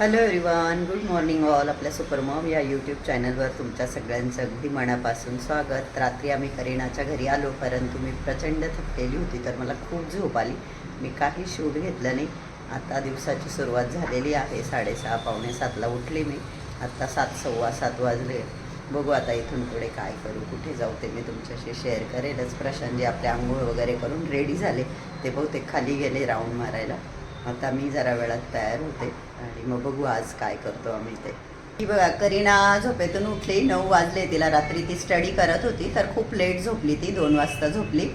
Hello everyone good morning all आपल्या supermom या YouTube चॅनलवर तुमच्या सगळ्यांचं अगदी मनापासून स्वागत. रात्री आम्ही करीनाच्या घरी आलो परंतु मी प्रचंड थकलेली होती तर मला खूप झोप आली. मी काही शूट घेतलं नाही. आता दिवसाची सुरुवात झालेली आहे. साडेसहा पावणे सातला उठले मी. आत्ता सात सव्वा सात वाजले. बघू आता इथून पुढे काय करू कुठे जाऊ ते मी तुमच्याशी शेअर करेलच. प्रशांत जे आपले आंघोळ वगैरे करून रेडी झाले. ते बहुतेक खाली गेले राऊंड मारायला. आता मी जरा वेळात तयार होते आणि मग बघू आज काय करतो आम्ही ते. ती बघा करीना झोपेतून उठली नऊ वाजले तिला रात्री ती स्टडी करत होती तर खूप लेट झोपली ती दोन वाजता झोपली.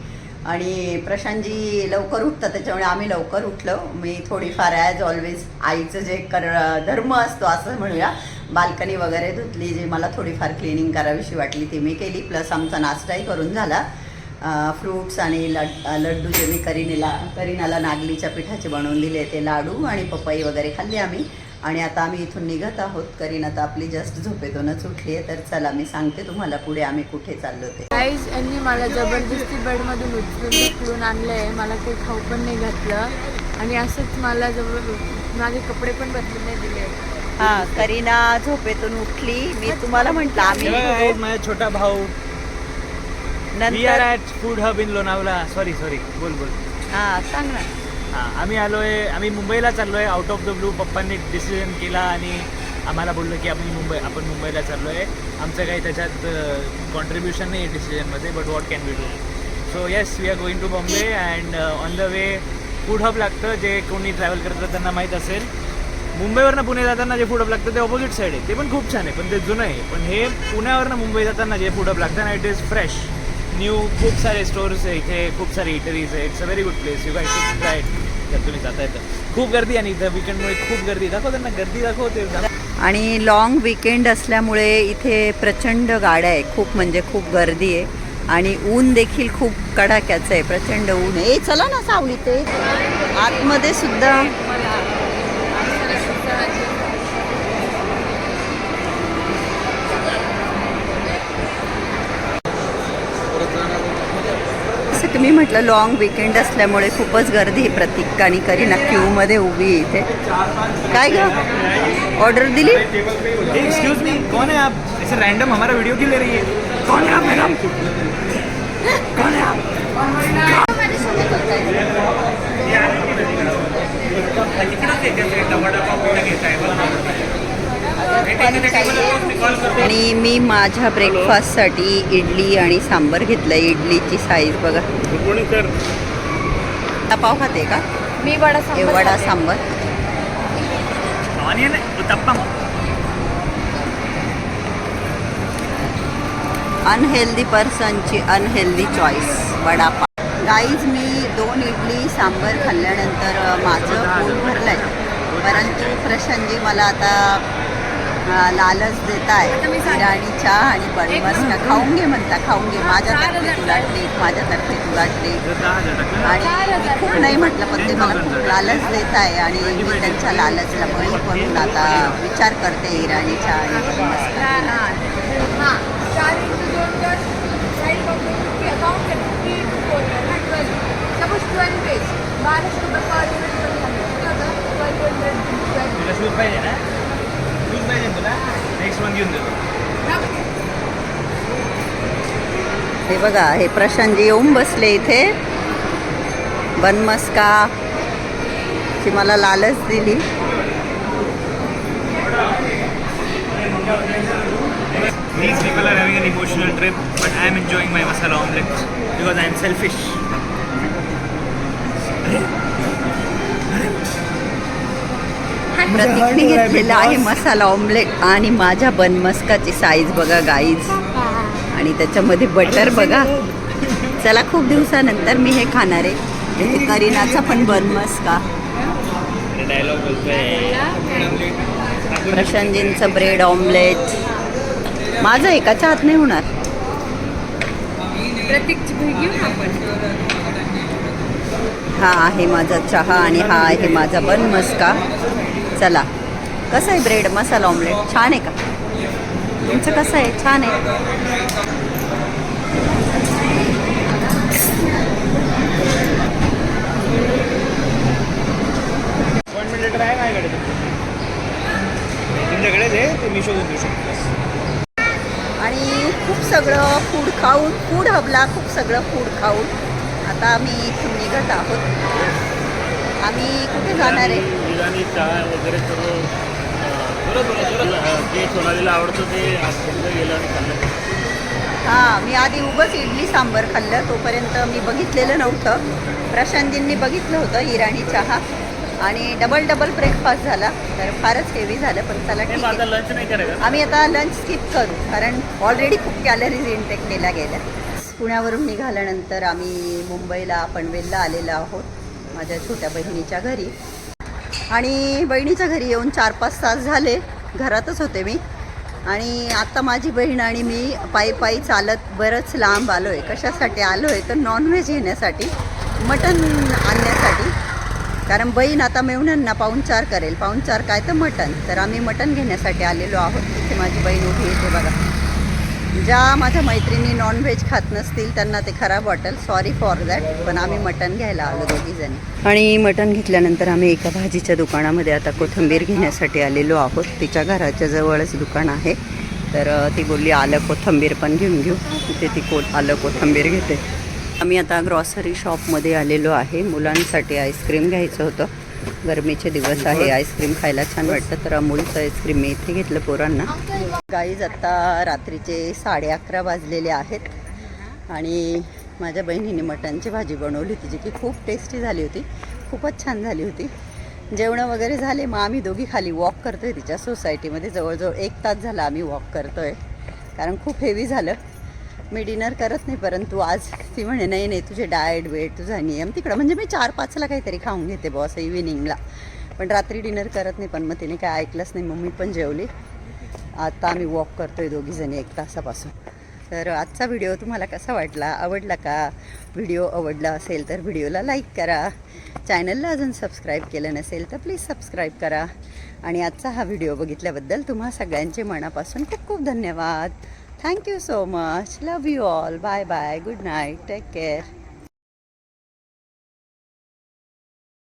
आणि प्रशांतजी लवकर उठतात त्याच्यामुळे आम्ही लवकर उठलो. मी थोडीफार ॲज ऑलवेज आईचं जे कर धर्म असतो असं म्हणूया बाल्कनी वगैरे धुतली जी मला थोडीफार क्लिनिंग करावीशी वाटली ती मी केली. प्लस आमचा नाश्ताही करून झाला. फ्रूट्स आणि लड लड्डू जे मी करीनेला करीनाला नागलीच्या पिठाचे बनवून दिले ते लाडू आणि पपई वगैरे खाल्ली आम्ही. आणि आता आम्ही इथून निघत आहोत. करीन आता आपली जस्ट झोपेतूनच उठली आहे. तर चला मी सांगते तुम्हाला पुढे आम्ही कुठे चाललो ते. गाईज यांनी मला जबरदस्ती बेडमधून उचलून उचलून आणलं आहे मला काही खाऊ पण नाही घातलं. आणि असंच मला जबर माझे कपडे पण बदलून नाही दिले. हां करीना झोपेतून उठली. मी तुम्हाला म्हटलं आम्ही माझा छोटा भाऊ. वी आर नंतर at food hub in Lonavala sorry sorry बोल बोल. हां सांग ना. हां आम्ही आलोय आम्ही मुंबईला चाललोय. आउट ऑफ द ब्लू पप्पांनी डिसिजन केला आणि आम्हाला बोललं की आपण मुंबई आपण मुंबईला चाललोय. आमचं काही त्याच्यात कॉन्ट्रीब्युशन नाही आहे डिसिजनमध्ये but what can be do so yes we are going to Bombay and on the way food hub लागतं. जे कोणी ट्रॅव्हल करतं त्यांना माहीत असेल. मुंबईवरनं पुणे जाताना जे फूड हब लागतं ते ऑपोजिट साईड आहे. ते पण खूप छान आहे पण ते जुनं आहे. पण हे पुण्यावरनं मुंबई जाताना जे फूड हब लागतं ना इट इज फ्रेश न्यू खूप सारे स्टोर्स आहे इथे खूप सारे इटरीज आहे. It's a very good place you guy to try जर तुम्ही जाता येतं. खूप गर्दी आणि इथं विकेंडमुळे खूप गर्दी. दाखव त्यांना गर्दी दाखव ते आणि लॉंग विकेंड असल्यामुळे इथे प्रचंड गाड्या आहे. खूप म्हणजे खूप गर्दी आहे. आणि ऊन देखील खूप कडाक्याचं आहे. प्रचंड ऊन आहे. चला ना सावली ते. आतमध्ये सुद्धा तुम्ही म्हटलं लॉंग विकेंड असल्यामुळे खूपच गर्दी आहे प्रतीक आणि करीना क्यूमध्ये उभी आहे इथे. काय ग? ऑर्डर दिली? एक्सक्यूज मी कौन है आप? ऐसे रैंडम हमारा वीडियो क्यों ले रही है? कौन है आप मैडम कौन है आप? आणि मी माझ्या ब्रेकफास्टसाठी इडली आणि सांबर घेतलं इडलीची साईज बघा. आता पाव खाते का? मी वडा हे वडा. सांबर. अनहेल्दी पर्सनची अनहेल्दी चॉईस वडापाव गाईज मी दोन इडली सांबर खाल्ल्यानंतर माझं पोट भरलं आहे परंतु प्रशांतजी मला आता लालच देत आहे बिर्याणी चहा आणि बनवस का खाऊन घे म्हणता खाऊन घे. माझ्यातर्फे तुला ट्रीट माझ्यातर्फे तुला ट्रीट आणि मी खूप नाही म्हटलं पण ते मला खूप लालच देत आहे आणि मी त्यांच्या लालचला बळी पडून आता विचार करते इराणी चहा आणि बनवस का. हां घेऊन देतो हे बघा हे प्रशांतजी येऊन बसले इथे बनमस्का ची मला लालच दिली These people are having an emotional trip, but I am enjoying my masala omelette because I am selfish. प्रतीकने घेतलेला आहे मसाला ऑमलेट आणि माझ्या बनमस्काची साईज बघा गाईज आणि त्याच्यामध्ये बटर बघा. चला खूप दिवसानंतर मी हे खाणार आहे. करीनाचा पण बनमस्का. प्रशांतजींचं ब्रेड ऑमलेट माझं एकाच्या हात नाही होणार. हा आहे माझा चहा आणि हा आहे माझा बन मस्का चला. कसं आहे ब्रेड मसाला ऑमलेट छान आहे का? तुमचं कसं आहे? छान आहे. आणि खूप सगळं फूड खाऊन फूड हबला खूप सगळं फूड खाऊन. आता आम्ही इथून निघत आहोत. आम्ही कुठे जाणार आहे? बिर्याणी चहा वगैरे सर्व जे सोनालीला आवडतं ते गेलं आणि खाल्लं. हां मी आधी उगंच इडली सांबर खाल्लं. तोपर्यंत मी बघितलेलं नव्हतं. प्रशांतजींनी बघितलं होतं इराणी चहा. आणि डबल डबल ब्रेकफास्ट झाला. तर फारच हेवी झालं पण चला ठीक आहे. लंच नाही करायचं आम्ही आता लंच स्किप करू. कारण ऑलरेडी खूप कॅलरीज इनटेक केल्या गेल्या. पुण्यावरून निघाल्यानंतर आम्ही मुंबईला पनवेलला आलेलो आहोत. माझ्या छोट्या बहिणीच्या घरी. आणि बहिणीच्या घरी येऊन चार पाच तास झाले. घरातच होते मी. आणि आता माझी बहीण आणि मी पायी पायी चालत बरंच लांब आलो आहे कशासाठी आलो आहे तर नॉनव्हेज घेण्यासाठी मटण आणण्यासाठी. कारण बहीण आता मेवण्यांना पाहुणचार करेल. पाहुणचार काय तर मटण. तर आम्ही मटण घेण्यासाठी आलेलो आहोत. तिथे माझी बहीण उभी येते बघा. ज्या माझ्या मैत्रिणी नॉनव्हेज खात नसतील त्यांना ते खराब वाटेल. सॉरी फॉर दॅट पण आम्ही मटण घ्यायला आलो दोघीजणी आणि मटण घेतल्यानंतर आम्ही एका भाजीच्या दुकानामध्ये आता कोथिंबीर घेण्यासाठी आलेलो आहोत. तिच्या घराच्या जवळच दुकान आहे. तर ती बोलली आलं कोथंबीर पण घेऊन घेऊ. तिथे ती को आलं कोथंबीर घेते. आम्ही आता ग्रॉसरी शॉपमध्ये आलेलो आहे. मुलांसाठी आईस्क्रीम घ्यायचं होतं. गरमीचे दिवस आहे आईस्क्रीम खायला छान वाटतं तर अमूलचं आईस्क्रीम मी इथे घेतलं पोरांना. गाईज आत्ता रात्रीचे साडे अकरा वाजलेले आहेत आणि माझ्या बहिणीने मटणची भाजी बनवली होती जी की खूप टेस्टी झाली होती खूपच छान झाली होती. जेवणं वगैरे झाले मग आम्ही दोघी खाली वॉक करतो आहे तिच्या सोसायटीमध्ये जवळजवळ एक तास झाला आम्ही वॉक करतो आहे कारण खूप हेवी झालं. मी डिनर करत नाही परंतु आज ती म्हणे नाही नाही तुझे डाएट वेट तुझा नियम तिकडं. म्हणजे मी चार पाचला काहीतरी खाऊन घेते बॉस इव्हिनिंगला पण रात्री डिनर करत नाही पण मग तिने काय ऐकलंच नाही मग मी पण जेवली. आता आम्ही वॉक करतोय दोघी जणी एक तासापासून. तर आजचा व्हिडिओ तुम्हाला कसा वाटला? आवडला का? व्हिडिओ आवडला असेल तर व्हिडिओला लाईक करा. चॅनलला अजून सबस्क्राईब केलं नसेल तर प्लीज सबस्क्राईब करा. आणि आजचा हा व्हिडिओ बघितल्याबद्दल तुम्हा सगळ्यांचे मनापासून खूप खूप धन्यवाद. Thank you so much. Love you all. Bye bye. Good night. Take care.